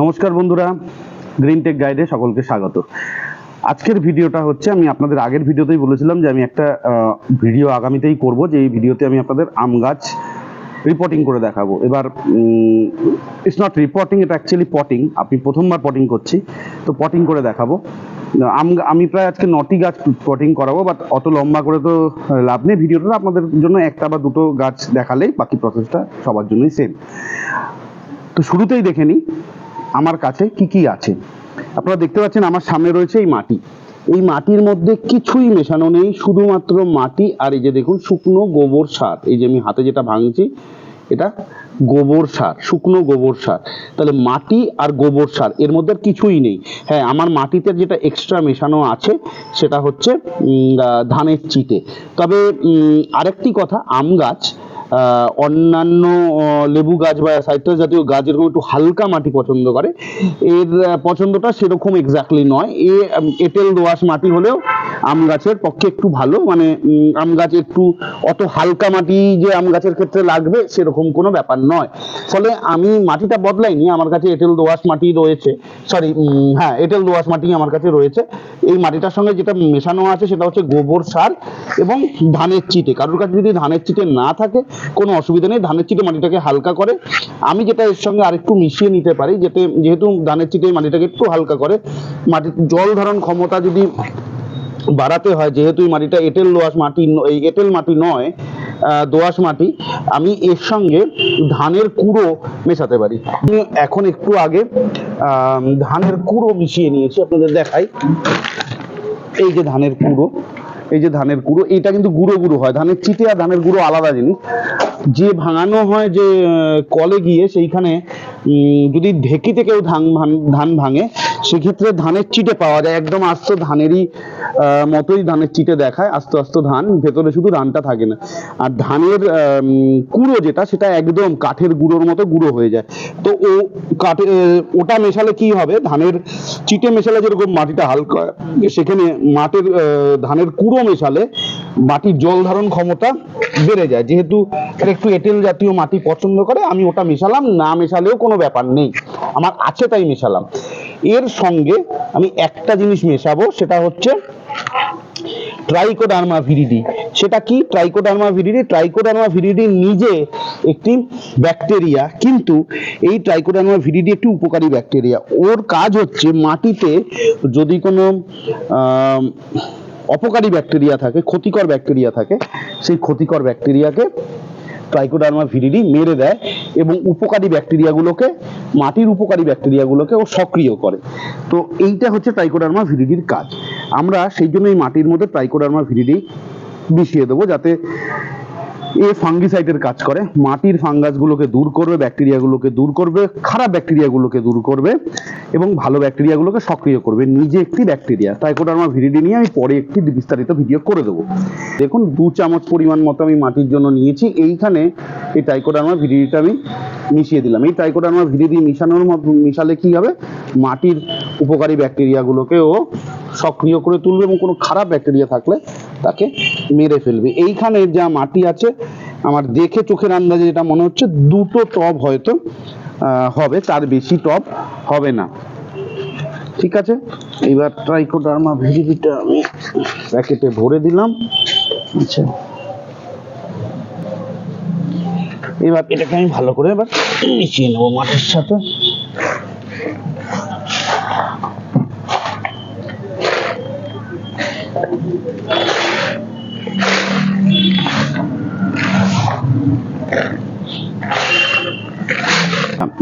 নমস্কার বন্ধুরা green take গাইডে সকলকে স্বাগত। আজকের ভিডিওটা হচ্ছে, আমি আপনাদের আগের ভিডিওতেই বলেছিলাম যে আমি একটা ভিডিও আগামীতেই করব, যে এই ভিডিওতে আমি আপনাদের আম গাছ রিপোর্টিং করে দেখাবো। এবার ইটস নট রিপোর্টিং এটা অ্যাকচুয়ালি পটিং আমি প্রথমবার পটিং করছি, তো পটিং করে দেখাবো। আম আমি প্রায় আজকে নটি গাছ পটিং করাবো বাট অত লম্বা করে তো লাভ নেই। ভিডিওটা আপনাদের জন্য একটা বা দুটো গাছ দেখালেই বাকি প্রসেসটা সবার জন্যই সেম তো শুরুতেই দেখে নিই। আমার কাছে কি কি আছে? আপনারা দেখতে পাচ্ছেন আমার সামনে রয়েছে এই মাটি। এই মাটির মধ্যে কিছুই মেশানো নেই, শুধুমাত্র মাটি আর এই যে দেখুন শুকনো গোবর সার। এই যে আমি হাতে যেটা ভাঙছি, এটা গোবর সার, শুকনো গোবর সার। তাহলে মাটি আর গোবর সার, এর মধ্যে আর কিছুই নেই। হ্যাঁ আমার মাটিতে যেটা এক্সট্রা মেশানো আছে, সেটা হচ্ছে ধানের চিটে। তবে আরেকটি কথা, আম গাছ অন্যান্য লেবু গাছ বা সাইট্রাস জাতীয় গাছ এরকম একটু হালকা মাটি পছন্দ করে, এর পছন্দটা সেরকম এক্স্যাক্টলি নয়। এ এঁটেল দোআঁশ মাটি হলেও আম গাছের পক্ষে একটু ভালো মানে আম গাছ একটু অত হালকা মাটি যে আম গাছের ক্ষেত্রে লাগবে সেরকম কোনো ব্যাপার নয়। ফলে আমি মাটিটা বদলাইনি, আমার কাছে এঁটেল দোআঁশ মাটি রয়েছে সরি হ্যাঁ এঁটেল দোআঁশ মাটি আমার কাছে রয়েছে। এই মাটিটার সঙ্গে যেটা মেশানো আছে সেটা হচ্ছে গোবর সার এবং ধানের চিটে। কারোর কাছে যদি ধানের চিটে না থাকে কোনো অসুবিধা নেই, ধানের চিটে মাটিটাকে হালকা করে। আমি যেটা এর সঙ্গে আরেকটু মিশিয়ে নিতে পারি, যেতে, যেহেতু ধানের চিটে মাটিটাকে একটু হালকা করে মাটির জল ধারণ ক্ষমতা যদি বাড়াতে হয়, যেহেতু এই মাটিটা এঁটেল দোআঁশ মাটি এই এঁটেল মাটি নয় দোআঁশ মাটি, আমি এর সঙ্গে ধানের কুড়ো মেশাতে পারি। এখন একটু আগে ধানের কুড়ো মিশিয়ে নিয়েছি, আপনাদের দেখাই। এই যে ধানের কুড়ো। এই যে ধানের গুঁড়ো এটা কিন্তু গুঁড়ো গুঁড়ো হয়। ধানের চিটে আর ধানের গুঁড়ো আলাদা জিনিস। যে ভাঙানো হয় যে কলে গিয়ে সেইখানে যদি ঢেঁকিতে কেউ ধান ধান ভাঙে সেক্ষেত্রে ধানের চিটে পাওয়া যায়। একদম আস্ত ধানেরই মতোই ধানের চিটে দেখায়, আস্ত আস্ত ধান, ভেতরে শুধু ধানটা থাকে না। আর ধানের কুড়ো যেটা, সেটা একদম কাঠের গুঁড়োর মতো গুঁড়ো হয়ে যায়। তো ও কাঠে, ওটা মেশালে কি হবে? ধানের চিটে মেশালে যেরকম মাটিটা হালকা, সেখানে মাটির ধানের কুড়ো মেশালে মাটির জল ধারণ ক্ষমতা বেড়ে যায়। যেহেতু একটু এঁটেল জাতীয় মাটি পছন্দ করে, আমি ওটা মেশালাম, না মেশালেও কোনো ব্যাপার নেই। আমার আছে তাই মেশালাম। এর সঙ্গে আমি একটা জিনিস মেশাবো, সেটা হচ্ছে ট্রাইকোডার্মা ভিরিডি সেটা কি? ট্রাইকোডার্মা ভিরিডি ট্রাইকোডার্মা ভিরিডি নিজে একটি ব্যাকটেরিয়া কিন্তু এই ট্রাইকোডার্মা ভিরিডি একটি উপকারী ব্যাকটেরিয়া ওর কাজ হচ্ছে মাটিতে যদি কোনো অপকারী ব্যাকটেরিয়া থাকে, ক্ষতিকর ব্যাকটেরিয়া থাকে, সেই ক্ষতিকর ব্যাকটেরিয়াকে ট্রাইকোডার্মা ভিরিডি মেরে দেয় এবং উপকারী ব্যাকটেরিয়াগুলোকে, মাটির উপকারী ব্যাকটেরিয়াগুলোকে ও সক্রিয় করে। তো এইটা হচ্ছে ট্রাইকোডার্মা ভিরিডির কাজ। আমরা সেই জন্য এই মাটির মধ্যে ট্রাইকোডার্মা ভিরিডি মিশিয়ে দেবো যাতে এ ফাঙ্গিসাইডের কাজ করে। মাটির ফাঙ্গাসগুলোকে দূর করবে ব্যাকটেরিয়াগুলোকে দূর করবে, খারাপ ব্যাকটেরিয়াগুলোকে দূর করবে এবং ভালো ব্যাকটেরিয়াগুলোকে সক্রিয় করবে। নিজে একটি ব্যাকটেরিয়া টাইকোডার্মা ভিরিডি নিয়ে আমি পরে একটি বিস্তারিত ভিডিও করে দেবো। দেখুন, দু চামচ পরিমাণ মতো আমি মাটির জন্য নিয়েছি। এইখানে এই টাইকোডার্মা ভিরিডিটা আমি মিশিয়ে দিলাম। এই টাইকোডার্মা ভিরিডি মিশানোর মতো মিশালে কি হবে? মাটির উপকারী ব্যাকটেরিয়াগুলোকে ও সক্রিয় করে তুলবে এবং কোনো খারাপ ব্যাকটেরিয়া থাকলে তাকে মেরে ফেলবে। এইখানে যা মাটি আছে, আমার দেখে চোখের আন্দাজে যেটা মনে হচ্ছে, দুটো টব হয়তো হবে, তার বেশি টব হবে না। ঠিক আছে? এইবার ট্রাইকোডার্মা ভিডিপিটা আমি প্যাকেটে ভরে দিলাম। আচ্ছা। এবার এটাকে আমি ভালো করে এবার মিশিয়ে নেব মাটির সাথে।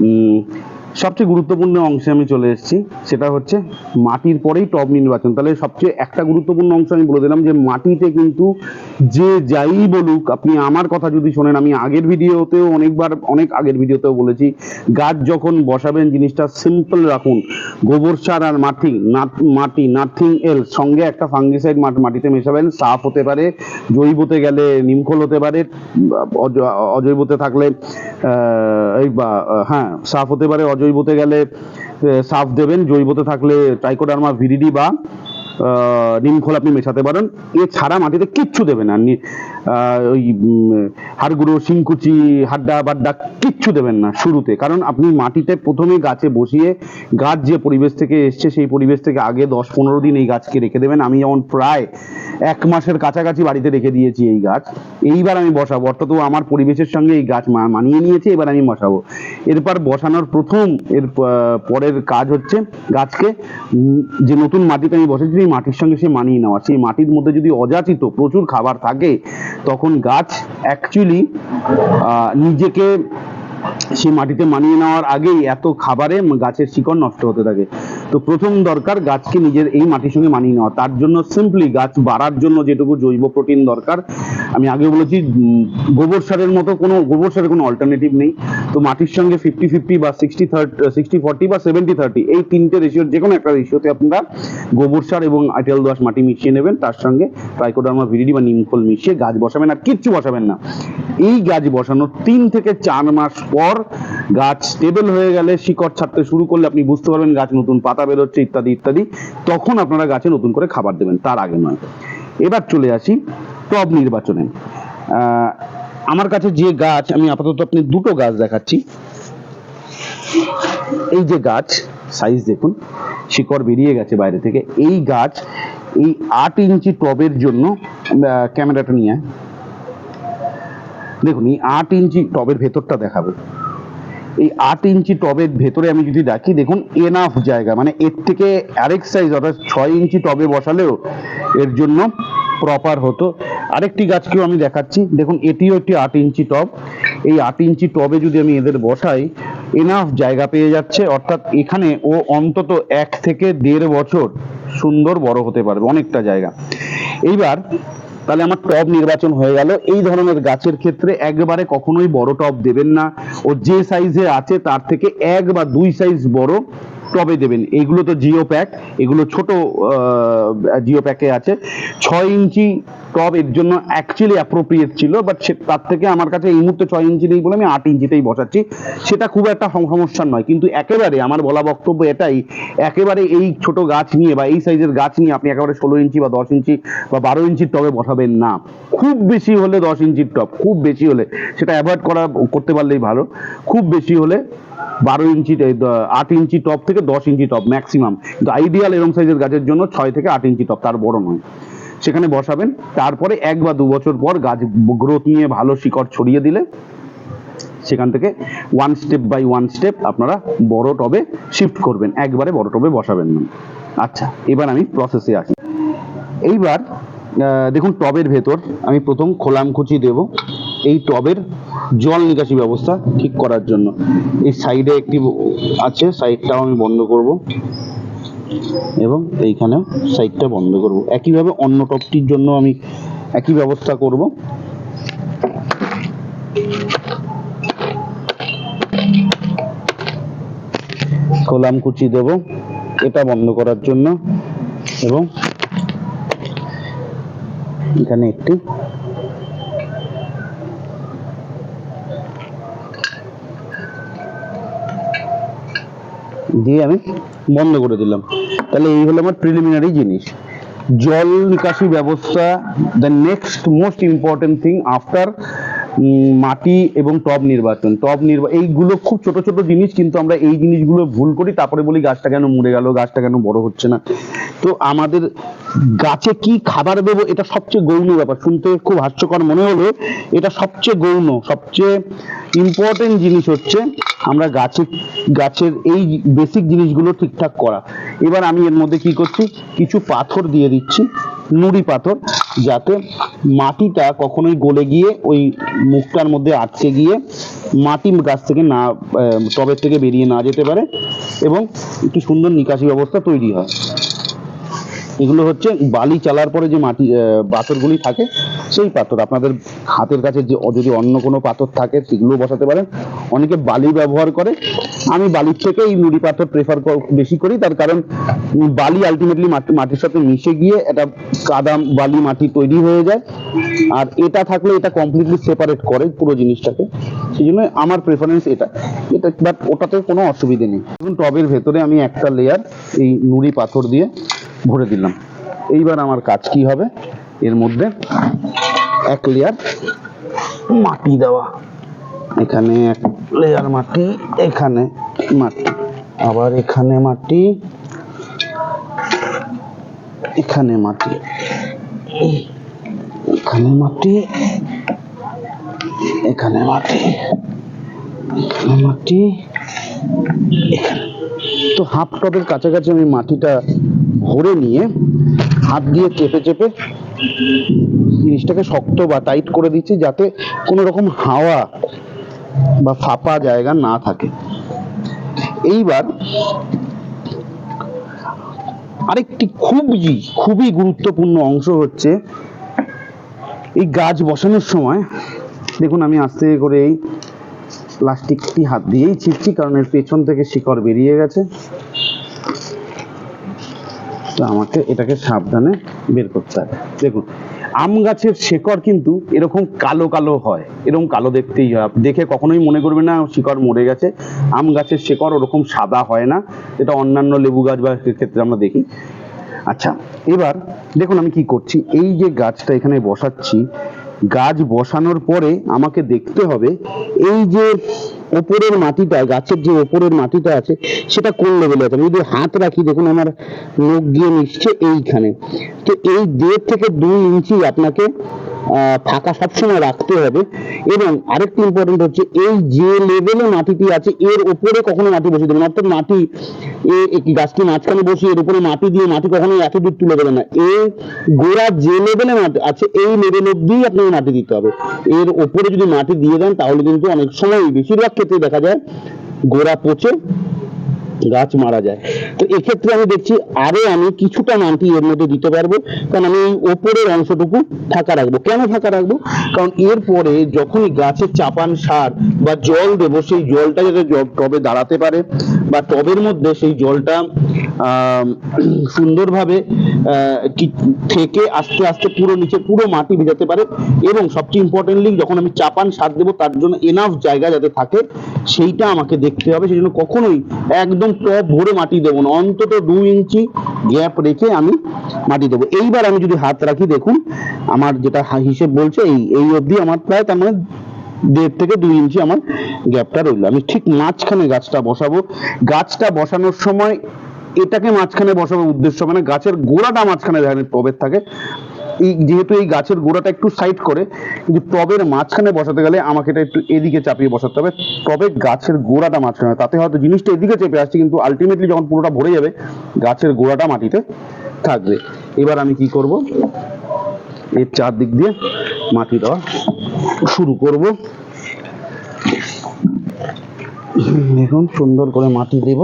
o সবচেয়ে গুরুত্বপূর্ণ অংশে আমি চলে এসেছি, সেটা হচ্ছে মাটির পরেই টব নির্বাচন। তাহলে সবচেয়ে একটা গুরুত্বপূর্ণ অংশ আমি বলে দিলাম যে মাটিতে কিন্তু যে যাই বলুক, আপনি আমার কথা যদি শোনেন, আমি আগের ভিডিওতেও অনেকবার, অনেক আগের ভিডিওতেও বলেছি, গাছ যখন বসাবেন, জিনিসটা সিম্পল রাখুন। গোবর সার আর মাটি মাটি নাথিং এল সঙ্গে একটা ফাঙ্গিসাইড মাটিতে মেশাবেন, সাফ হতে পারে, জৈবতে গেলে নিমখোল হতে পারে, অজ- অজৈবতে থাকলে এই বা হ্যাঁ সাফ হতে পারে অজৈবতে গেলে সাফ দেবেন। জৈবতে থাকলে ট্রাইকোডার্মা ভিরিডি বা নিমখোল আপনি মেশাতে পারেন। এছাড়া মাটিতে কিচ্ছু দেবে না। ওই হাড়গুঁড়ো, শিংকুচি, হাড্ডা, বাড্ডা কিচ্ছু দেবেন না শুরুতে। কারণ আপনি মাটিতে প্রথমে গাছে বসিয়ে গাছ যে পরিবেশ থেকে এসছে, সেই পরিবেশ থেকে আগে দশ পনেরো দিন এই গাছকে রেখে দেবেন। আমি যেমন প্রায় এক মাসের কাছাকাছি বাড়িতে রেখে দিয়েছি এই গাছ। এইবার আমি বসাবো। অর্থাৎ আমার পরিবেশের সঙ্গে এই গাছ মানিয়ে নিয়েছে, এবার আমি বসাবো। এরপর বসানোর প্রথম, এর পরের কাজ হচ্ছে গাছকে যে নতুন মাটিতে আমি বসেছি সেই মাটির সঙ্গে সে মানিয়ে নেওয়া। সেই মাটির মধ্যে যদি অযাচিত প্রচুর খাবার থাকে, তখন গাছ অ্যাকচুয়ালি নিজেকে সেই মাটিতে মানিয়ে নেওয়ার আগেই এত খাবারে গাছের শিকড় নষ্ট হতে থাকে। তো প্রথম দরকার গাছকে নিজের এই মাটির সঙ্গে মানিয়ে নেওয়া। তার জন্য সিম্পলি গাছ বাড়ার জন্য যেটুকু জৈব প্রোটিন দরকার আমি আগে বলেছি গোবর সারের মতো কোনো, গোবর সারের কোনো অল্টারনেটিভ নেই। তো মাটির সঙ্গে ফিফটি ফিফটি বা সিক্সটি থার্টি সিক্সটি ফর্টি বা সেভেন্টি থার্টি এই তিনটে রেশিওর যে কোনো একটা রেশিওতে আপনারা গোবর সার এবং আইটেল দোয়াশ মাটি মিশিয়ে নেবেন। তার সঙ্গে ট্রাইকোডার্মা ভিরিডি বা নিমখোল মিশিয়ে গাছ বসাবেন আর কিচ্ছু বসাবেন না। এই গাছ বসানোর তিন থেকে চার মাস পর গাছ স্টেবল হয়ে গেলে শিকড় ছাড়তে শুরু করলে আপনি বুঝতে পারবেন গাছ নতুন পাতা বেরোচ্ছে, ইত্যাদি ইত্যাদি। তখন আপনারা গাছে নতুন করে খাবার দেবেন, তার আগে নয়। এবার চলে আসি টব নির্বাচনে। আমার কাছে যে গাছ, আমি আপাতত আপনি দুটো গাছ দেখাচ্ছি। এই যে গাছ সাইজ দেখুন, শিকড় বেরিয়ে গেছে বাইরে থেকে। এই গাছ, এই আট ইঞ্চি টবের জন্য ক্যামেরাটা নিয়ে দেখুন, এই আট ইঞ্চি টবের ভেতরটা দেখাবো। এই আট ইঞ্চি টবের ভেতরে আমি যদি দেখি, দেখুন এনাফ জায়গা। মানে এর থেকে আরেক সাইজ অর্থাৎ ছয় ইঞ্চি টবে বসালেও এর জন্য প্রপার হতো। আরেকটি গাছকেও আমি দেখাচ্ছি। দেখুন, এটিও একটি আট ইঞ্চি টব। এই আট ইঞ্চি টবে যদি আমি এদের বসাই এনাফ জায়গা পেয়ে যাচ্ছে। অর্থাৎ এখানে ও অন্তত এক থেকে দেড় বছর সুন্দর বড় হতে পারবে, অনেকটা জায়গা। এইবার তাহলে আমার টব নির্বাচন হয়ে গেল। এই ধরনের গাছের ক্ষেত্রে একবারে কখনোই বড় টব দেবেন না। ও যে সাইজে আছে, তার থেকে এক বা দুই সাইজ বড়। টবে দেবেন। এগুলো তো জিও প্যাক, এগুলো ছোট জিও প্যাকে আছে। ছয় ইঞ্চি টব এর জন্য অ্যাকচুয়ালি অ্যাপ্রোপ্রিয়েট ছিল বাট সে, তার থেকে আমার কাছে এই মুহূর্তে ছয় ইঞ্চি নেই বলে আমি আট ইঞ্চিতেই বসাচ্ছি। সেটা খুব একটা সম- সমস্যা নয়, কিন্তু একেবারে আমার বলা বক্তব্য এটাই, একেবারে এই ছোট গাছ নিয়ে বা এই সাইজের গাছ নিয়ে আপনি একেবারে ষোলো ইঞ্চি বা দশ ইঞ্চি বা বারো ইঞ্চির টবে বসাবেন না। খুব বেশি হলে দশ ইঞ্চির টব খুব বেশি হলে, সেটা অ্যাভয়েড করা, করতে পারলেই ভালো। খুব বেশি হলে বারো ইঞ্চি আট ইঞ্চি টপ থেকে দশ ইঞ্চি টপ ম্যাক্সিমাম কিন্তু আইডিয়াল এরম সাইজের গাছের জন্য ছয় থেকে আট ইঞ্চি টপ তার বড় নয়। সেখানে বসাবেন। তারপরে এক বা দু বছর পর গাছ গ্রোথ নিয়ে ভালো শিকড় ছড়িয়ে দিলে, সেখান থেকে one step by one step আপনারা বড় টবে শিফট করবেন। একবারে বড় টবে বসাবেন না। আচ্ছা এবার আমি প্রসেসে আসি। এইবার দেখুন টবের ভেতর আমি প্রথম খোলামখুচি দেব। এই টবের জল নিকাশি ব্যবস্থা ঠিক করার জন্য। এই সাইডে একটি আছে, সাইডটাও আমি বন্ধ করব। এবং এইখানেও সাইডটা বন্ধ করব। একইভাবে অন্য টবটির জন্য আমি একই ব্যবস্থা করব। খোলামকুচি দেব এটা বন্ধ করার জন্য। এবং এখানে একটি দিয়ে আমি বন্ধ করে দিলাম। তাহলে এই হলো আমার প্রিলিমিনারি জিনিস। জল নিকাশি ব্যবস্থা the next most important thing after মাটি এবং টব নির্বাচন। টব নির্বা এইগুলো খুব ছোট ছোট জিনিস, কিন্তু আমরা এই জিনিসগুলো ভুল করি, তারপরে বলি গাছটা কেন মরে গেল, গাছটা কেন বড় হচ্ছে না। তো আমাদের গাছে কি খাবার দেবো, এটা সবচেয়ে গৌণ ব্যাপার। শুনতে খুব হাস্যকর মনে হলো এটা সবচেয়ে গৌণ, সবচেয়ে ইম্পর্টেন্ট জিনিস হচ্ছে আমরা গাছে গাছের এই বেসিক জিনিসগুলো ঠিকঠাক করা। এবার আমি এর মধ্যে কি করছি? কিছু পাথর দিয়ে দিচ্ছি, নুড়ি পাথর, যাতে মাটিটা কখনোই গলে গিয়ে ওই মুখটার মধ্যে আটকে গিয়ে মাটি গাছ থেকে না টবের থেকে বেরিয়ে না যেতে পারে এবং একটি সুন্দর নিকাশি ব্যবস্থা তৈরি হয়। এগুলো হচ্ছে বালি চালার পরে যে মাটি পাথরগুলি থাকে, সেই পাথর। আপনাদের হাতের কাছে যে যদি অন্য কোনো পাথর থাকে সেগুলো বসাতে পারেন। অনেকে বালি ব্যবহার করে। আমি বালির থেকে এই নুড়ি পাথর প্রেফার বেশি করি। তার কারণ বালি আলটিমেটলি মাটির সাথে মিশে গিয়ে একটা কাদা বালি মাটি তৈরি হয়ে যায়। আর এটা থাকলে এটা কমপ্লিটলি সেপারেট করে পুরো জিনিসটাকে। সেই জন্য আমার প্রেফারেন্স এটা। এটা বাট ওটাতে কোনো অসুবিধে নেই। টবের ভেতরে আমি একটা লেয়ার এই নুড়ি পাথর দিয়ে ভরে দিলাম। এইবার আমার কাজ কি হবে? এর মধ্যে এক লেয়ার মাটি দেওয়া। এখানে এক লেয়ার মাটি, এখানে মাটি। আবার এখানে মাটি এখানে মাটি। এখানে মাটি এখানে মাটি এখানে মাটি তো হাফ টপের কাছাকাছি আমি মাটিটা ভরে নিয়ে হাত দিয়ে চেপে চেপে জিনিসটাকে শক্ত বা টাইট করে দিচ্ছি যাতে কোনো রকম হাওয়া বা ফাঁপা জায়গা না থাকে। এইবার আরেকটি খুবই খুবই গুরুত্বপূর্ণ অংশ হচ্ছে এই গাছ বসানোর সময়। দেখুন, আমি আস্তে করে এই প্লাস্টিকটি হাত দিয়েই ছিটছি, কারণ এর পেছন থেকে শিকড় বেরিয়ে গেছে। তো আমাকে এটাকে সাবধানে বের করতে হবে দেখুন, আম গাছের শেকড় কিন্তু এরকম কালো কালো হয়, এরকম কালো দেখতেই হয়। দেখে কখনোই মনে করবে না, শিকড় মরে গেছে। আম গাছের শেকড় ওরকম সাদা হয় না, এটা অন্যান্য লেবু গাছ বা ক্ষেত্রে আমরা দেখি। আচ্ছা এবার দেখুন আমি কি করছি। এই যে গাছটা এখানে বসাচ্ছি, গাছ বসানোর পরে আমাকে দেখতে হবে, এই যে ওপরের মাটিটা, গাছের যে ওপরের মাটিটা আছে, সেটা কোন লেভেলে আছে? আমি যদি হাত রাখি, দেখুন আমার মুখ গিয়ে নিচ্ছে এইখানে। তো এই দেড় থেকে দুই ইঞ্চি আপনাকে ফাঁকা সবসময় রাখতে হবে। এবং আরেকটি ইম্পর্টেন্ট হচ্ছে, এই যে লেভেলে মাটিটি আছে, এর উপরে কখনো মাটি বসিয়ে দেবেন অর্থাৎ মাটি গাছটি মাঝখানে বসিয়ে এর উপরে মাটি দিয়ে মাটি কখনো এত দূর তুলে দেবে না। এই গোড়া যে লেভেলে মাটি আছে, এই লেভেল অব্দি আপনাকে মাটি দিতে হবে। এর উপরে যদি মাটি দিয়ে দেন, তাহলে কিন্তু অনেক সময় বেশিরভাগ ক্ষেত্রে দেখা যায় গোড়া পচে গাছ মারা যায়। তো এক্ষেত্রে আমি দেখছি আরও আমি কিছুটা মাটি এর মধ্যে দিতে পারব, কারণ আমি এই ওপরের অংশটুকু ফাঁকা রাখব। কেন ফাঁকা রাখব? কারণ এরপরে যখনই গাছে চাপান সার বা জল দেবো, সেই জলটা যাতে টবে দাঁড়াতে পারে বা টবের মধ্যে সেই জলটা সুন্দরভাবে থেকে আস্তে আস্তে পুরো নিচে পুরো মাটি ভেজাতে পারে এবং সবচেয়ে ইম্পর্টেন্টলি যখন আমি চাপান সার দেবো, তার জন্য এনাফ জায়গা যাতে থাকে, সেইটা আমাকে দেখতে হবে। সেই জন্য কখনোই একদম টপ ভরে মাটি দেবো না, অন্তত দু ইঞ্চি গ্যাপ রেখে আমি মাটি দেবো। এইবার আমি যদি হাত রাখি, দেখুন, আমার যেটা হিসেব বলছে, এই এই অবধি আমার প্রায় তার মানে দেড় থেকে দুই ইঞ্চি আমার গ্যাপটা রইল। আমি ঠিক মাঝখানে গাছটা বসাবো। গাছটা বসানোর সময় এটাকে মাঝখানে বসাবো উদ্দেশ্য মানে গাছের গোড়াটা মাঝখানে যেখানে টবের থাকে। এই যেহেতু এই গাছের গোড়াটা একটু সাইড করে, কিন্তু টবের মাঝখানে বসাতে গেলে আমাকে এটা একটু এদিকে চাপিয়ে বসাতে হবে। তবে গাছের গোড়াটা মাঝখানে তাতে হয়তো জিনিসটা এদিকে চেপে আসছে, কিন্তু আলটিমেটলি যখন পুরোটা ভরে যাবে, গাছের গোড়াটা মাটিতে থাকবে। এবার আমি কি করব? এর চারদিক দিয়ে মাটি দেওয়া শুরু করব। দেখুন, সুন্দর করে মাটি দেব।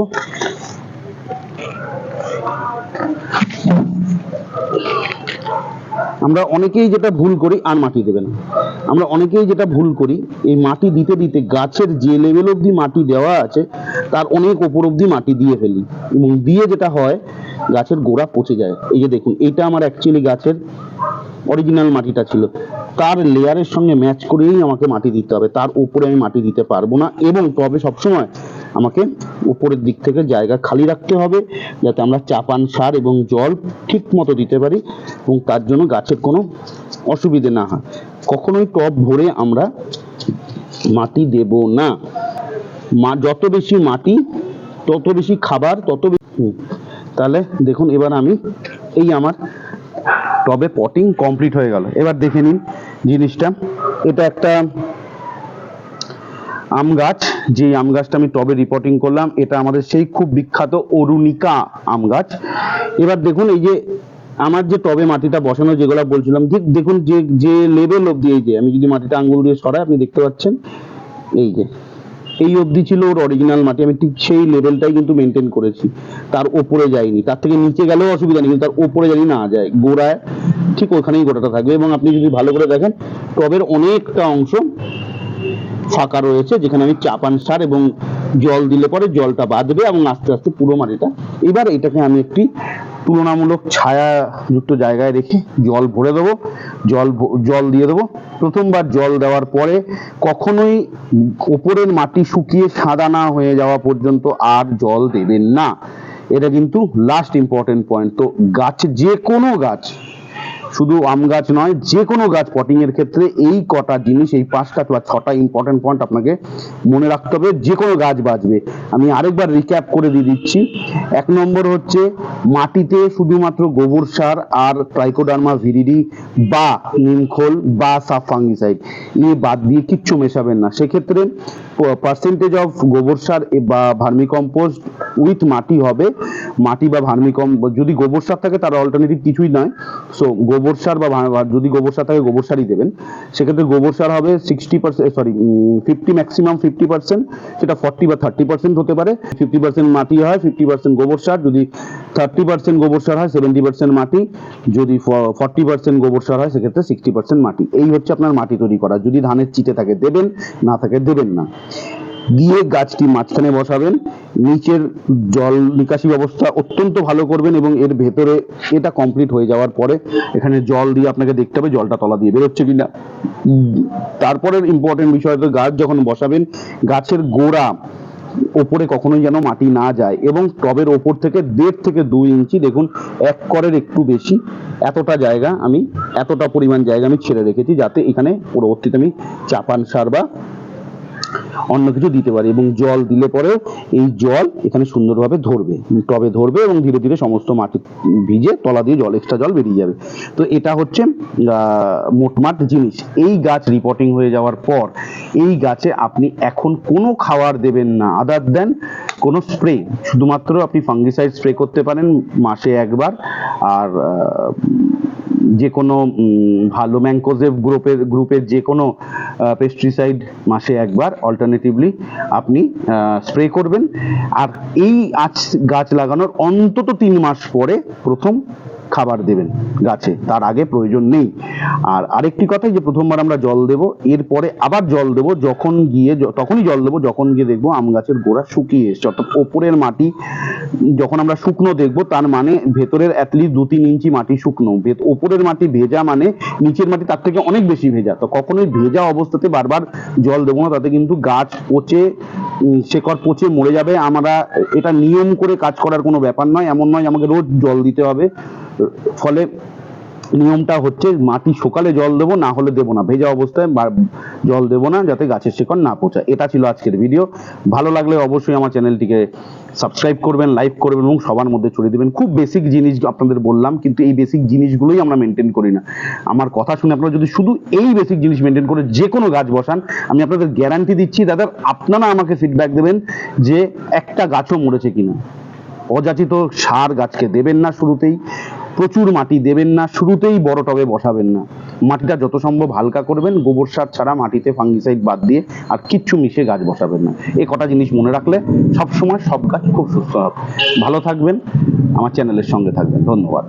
আমরা অনেকেই যেটা ভুল করি আর মাটি দেবে না। আমরা অনেকেই যেটা ভুল করি, এই মাটি দিতে দিতে গাছের যে লেভেল অবধি মাটি দেওয়া আছে, তার অনেক ওপর অবধি মাটি দিয়ে ফেলি এবং দিয়ে যেটা হয়, গাছের গোড়া পচে যায়। এই যে দেখুন, এটা আমার অ্যাকচুয়ালি গাছের অরিজিনাল মাটিটা ছিল। তার লেয়ারের সঙ্গে ম্যাচ করেই আমাকে মাটি দিতে হবে। তার উপরে আমি মাটি দিতে পারব না এবং তবে সবসময় আমাকে উপরের দিক থেকে জায়গা খালি রাখতে হবে যাতে আমরা চাপান সার এবং জল ঠিক মতো দিতে পারি এবং তার জন্য গাছের কোনো অসুবিধে না হয়। কখনোই টব ভরে আমরা মাটি দেব না। মা, যত বেশি মাটি, তত বেশি খাবার, তত বেশি তাহলে দেখুন, এবার আমি এই আমার টবে পটিং কমপ্লিট হয়ে গেল। এবার দেখে নিন জিনিসটা। এটা একটা আম গাছ। যে আম গাছটা আমি টবে রিপোর্টিং করলাম, এটা আমাদের সেই খুব বিখ্যাত অরুণিকা আম গাছ। এবার দেখুন এই যে আমার যে টবে মাটিটা বসানো, যেগুলো বলছিলাম, ঠিক দেখুন যে যে লেভেল অব্দি এই যে, আমি যদি মাটিটা আঙ্গুল দিয়ে সরাই, আপনি দেখতে পাচ্ছেন, এই যে। এই অবধি ছিল ওর অরিজিনাল মাটি। আমি ঠিক সেই লেভেলটাই কিন্তু মেনটেন করেছি। তার ওপরে যাইনি তার থেকে নিচে গেলেও অসুবিধা নেই। কিন্তু তার ওপরে জানি না যায়। গোড়ায় ঠিক ওখানেই গোটাটা থাকবে এবং আপনি যদি ভালো করে দেখেন, টবের অনেকটা অংশ ফাঁকা রয়েছে, যেখানে আমি চাপান সার এবং জল দিলে পরে জলটা বাঁধবে এবং আস্তে আস্তে পুরো মাটিটা। এবার এটাকে আমি একটি তুলনামূলক ছায়াযুক্ত জায়গায় রেখে জল ভরে দেবো। জল জল দিয়ে দেবো। প্রথমবার জল দেওয়ার পরে কখনোই ওপরের মাটি শুকিয়ে সাদা না হয়ে যাওয়া পর্যন্ত আর জল দেবেন না। এটা কিন্তু লাস্ট ইম্পর্টেন্ট পয়েন্ট তো গাছ, যে কোনো গাছ শুধু আম গাছ নয় যে কোনো গাছ পটিং এর ক্ষেত্রে এই কটা জিনিস, এই পাঁচটা বা ছটা ইম্পর্টেন্ট পয়েন্ট আপনাকে মনে রাখতে হবে যে কোনো গাছ বাঁচবে। আমি আরেকবার রিক্যাপ করে দিয়ে দিচ্ছি। এক নম্বর হচ্ছে, মাটিতে শুধুমাত্র গোবর সার আর ট্রাইকোডার্মা ভিরিডি বা নিমখোল বা সাফ ফাঙ্গিসাইড এ বাদ দিয়ে কিচ্ছু মেশাবেন না। সেক্ষেত্রে পার্সেন্টেজ অফ গোবর সার বা ভার্মিকম্পোস্ট উইথ মাটি হবে। মাটি বা ভার্মিকম যদি গোবর সার থাকে তার অল্টারনেটিভ কিছুই নয়। সো গোবর সার বা যদি গোবর সার থাকে গোবর সারই দেবেন। সেক্ষেত্রে গোবর সার হবে sixty percent sorry fifty maximum fifty percent সেটা ফর্টি বা থার্টি পার্সেন্ট হতে পারে। ফিফটি পার্সেন্ট মাটি হয় ফিফটি পার্সেন্ট গোবর সার। যদি থার্টি পার্সেন্ট গোবর সার হয় সেভেন্টি পার্সেন্ট মাটি। যদি ফর্টি পার্সেন্ট গোবর সার হয়, সেক্ষেত্রে সিক্সটি পার্সেন্ট মাটি। এই হচ্ছে আপনার মাটি তৈরি করা। যদি ধানের চিটে থাকে, দেবেন, না থাকে, দেবেন না। দিয়ে গাছটি মাঝখানে বসাবেন নিচের জল নিকাশি ব্যবস্থা অত্যন্ত ভালো করবেন এবং এর ভেতরে এটা কমপ্লিট হয়ে যাওয়ার পরে এখানে জল দিয়ে আপনাকে দেখতে হবে জলটা তলা দিয়ে বেরোচ্ছে কিনা। উম, তারপরের ইম্পর্টেন্ট বিষয় হলো গাছ যখন বসাবেন গাছের গোড়া ওপরে কখনোই যেন মাটি না যায় এবং টবের ওপর থেকে দেড় থেকে দুই ইঞ্চি দেখুন এক করের একটু বেশি এতটা জায়গা আমি এতটা পরিমাণ জায়গা আমি ছেড়ে রেখেছি যাতে এখানে পরবর্তীতে আমি চাপান সার বা অন্য কিছু দিতে পারি এবং জল দিলে পরেও এই জল এখানে সুন্দরভাবে ধরবে, টবে ধরবে এবং ধীরে ধীরে সমস্ত মাটি ভিজে তলা দিয়ে জল এক্সট্রা জল বেরিয়ে যাবে। তো এটা হচ্ছে মোটমাট জিনিস। এই গাছ রিপোর্টিং হয়ে যাওয়ার পর এই গাছে আপনি এখন কোনো খাবার দেবেন না আদার দেন কোনো স্প্রে শুধুমাত্র আপনি ফাঙ্গিসাইড স্প্রে করতে পারেন মাসে একবার, আর যে কোনো ভালো ম্যাঙ্কোজেব গ্রুপের গ্রুপের যে কোনো পেস্টিসাইড মাসে একবার। অল্টারনেটিভলি আপনি স্প্রে করবেন। আর এই আজ গাছ লাগানোর অন্তত তিন মাস পরে প্রথম খাবার দেবেন গাছে, তার আগে প্রয়োজন নেই। আর আরেকটি কথাই যে প্রথমবার আমরা জল দেব, এরপরে আবার জল দেব, যখন গিয়ে তখনই জল দেবো, যখন গিয়ে দেখব আম গাছের গোড়া শুকিয়ে এসছে, অর্থাৎ ওপরের মাটি, যখন আমরা শুকনো দেখব, তার মানে ভেতরের অ্যাটলিস্ট দু তিন ইঞ্চি মাটি শুকনো। ওপরের মাটি ভেজা মানে নিচের মাটি তার থেকে অনেক বেশি ভেজা। তো কখনোই ভেজা অবস্থাতে বারবার জল দেবো না, তাতে কিন্তু গাছ পচে শেকড় পচে মরে যাবে। আমরা এটা নিয়ম করে কাজ করার কোনো ব্যাপার নয়, এমন নয় আমাকে রোজ জল দিতে হবে। ফলে নিয়মটা হচ্ছে মাটি সকালে জল দেবো, না হলে দেবো না। ভেজা অবস্থায় জল দেবো না, যাতে গাছের শিকড় না পচায় এটা ছিল আজকের ভিডিও ভালো লাগলে অবশ্যই আমার চ্যানেলটিকে সাবস্ক্রাইব করবেন লাইক করবেন এবং সবার মধ্যে ছড়িয়ে দেবেন। খুব বেসিক জিনিস আপনাদের বললাম, কিন্তু এই বেসিক জিনিসগুলোই আমরা মেনটেন করি না। আমার কথা শুনে আপনারা যদি শুধু এই বেসিক জিনিস মেনটেন করে যে কোনো গাছ বসান, আমি আপনাদের গ্যারান্টি দিচ্ছি, দাদা, আপনারা আমাকে ফিডব্যাক দেবেন যে একটা গাছও মরেছে কিনা। অযাচিত সার গাছকে দেবেন না শুরুতেই। প্রচুর মাটি দেবেন না, শুরুতেই বড় টবে বসাবেন না। মাটিটা যত সম্ভব হালকা করবেন, গোবর সার ছাড়া মাটিতে ফাঙ্গিসাইড বাদ দিয়ে আর কিচ্ছু মিশে গাছ বসাবেন না। এ কটা জিনিস মনে রাখলে সব সময় সব গাছ খুব সুস্থ হবে। ভালো থাকবেন, আমার চ্যানেলের সঙ্গে থাকবেন। ধন্যবাদ।